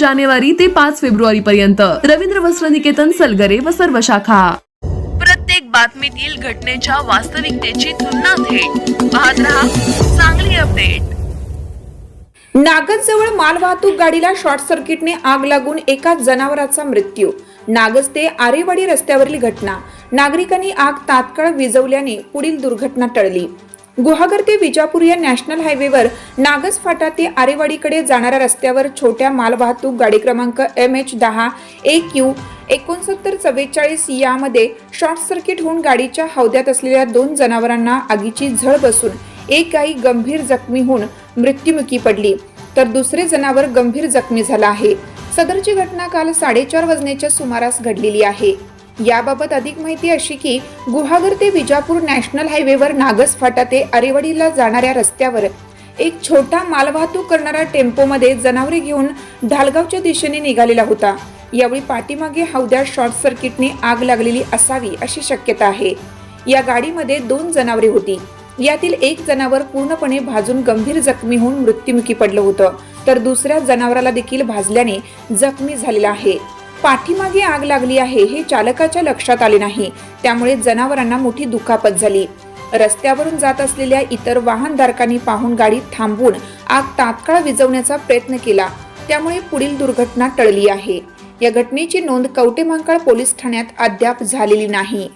जानेवारी ते पाच फेब्रुवारी पर्यंत रवींद्र वस्त्र निकेतन सलगरे व सर्व शाखा. प्रत्येक बातमीतील घटनेच्या वास्तविकतेची तुलना थेट. पाहत रहा चांगली अपडेट. नागजजवळ मालवाहतूक गाडीला शॉर्ट सर्किटने आग लागून एका जनावराचा मृत्यू. नागज ते आरेवाडी रस्त्यावरील घटना. नागरिकांनी आग तात्काळ विझवल्याने पुढील दुर्घटना टळली. गुहागर ते विजापूर या नॅशनल हायवेवर नागस फाटा ते आरेवाडीकडे जाणाऱ्या रस्त्यावर छोट्या मालवाहतूक गाडी क्रमांक एम एच दहा एक यू एकोणसत्तर चव्वेचाळीस यामध्ये शॉर्ट सर्किट होऊन गाडीच्या हौद्यात असलेल्या दोन जनावरांना आगीची झळ बसून एक गाई गंभीर जखमी होऊन मृत्युमुखी पडली. तर दुसरे जनावर गंभीर जखमी झाला आहे. सदरची घटना काल साडेचार वाजण्याच्या सुमारास घडलेली आहे. याबाबत अधिक माहिती अशी की गुहागर ते विजापूर नॅशनल हायवेवर नागस फाटा ते आरेवाडीला जाणाऱ्या रस्त्यावर एक छोटा मालवाहतूक करणारा टेम्पोमध्ये जनावरे घेऊन ढालगावच्या दिशेने निघालेला होता. यावेळी पाठीमागे हौद्यात शॉर्ट सर्किटने आग लागलेली असावी अशी शक्यता आहे. या गाडीमध्ये दोन जनावरे होती. यातील एक जनावर पूर्णपणे भाजून गंभीर जखमी होऊन मृत्युमुखी पडलं होतं. तर दुसऱ्या जनावराला देखील भाजल्याने जखमी झालेला आहे. पाठीमागे आग लागली आहे हे चालकाच्या लक्षात आले नाही. त्यामुळे जनावरांना मोठी दुखापत झाली. रस्त्यावरून जात असलेल्या इतर वाहनधारकांनी पाहून गाडी थांबवून आग तात्काळ विझवण्याचा प्रयत्न केला. त्यामुळे पुढील दुर्घटना टळली आहे. या घटनेची नोंद कवटेमांकाळ पोलीस ठाण्यात अद्याप झालेली नाही.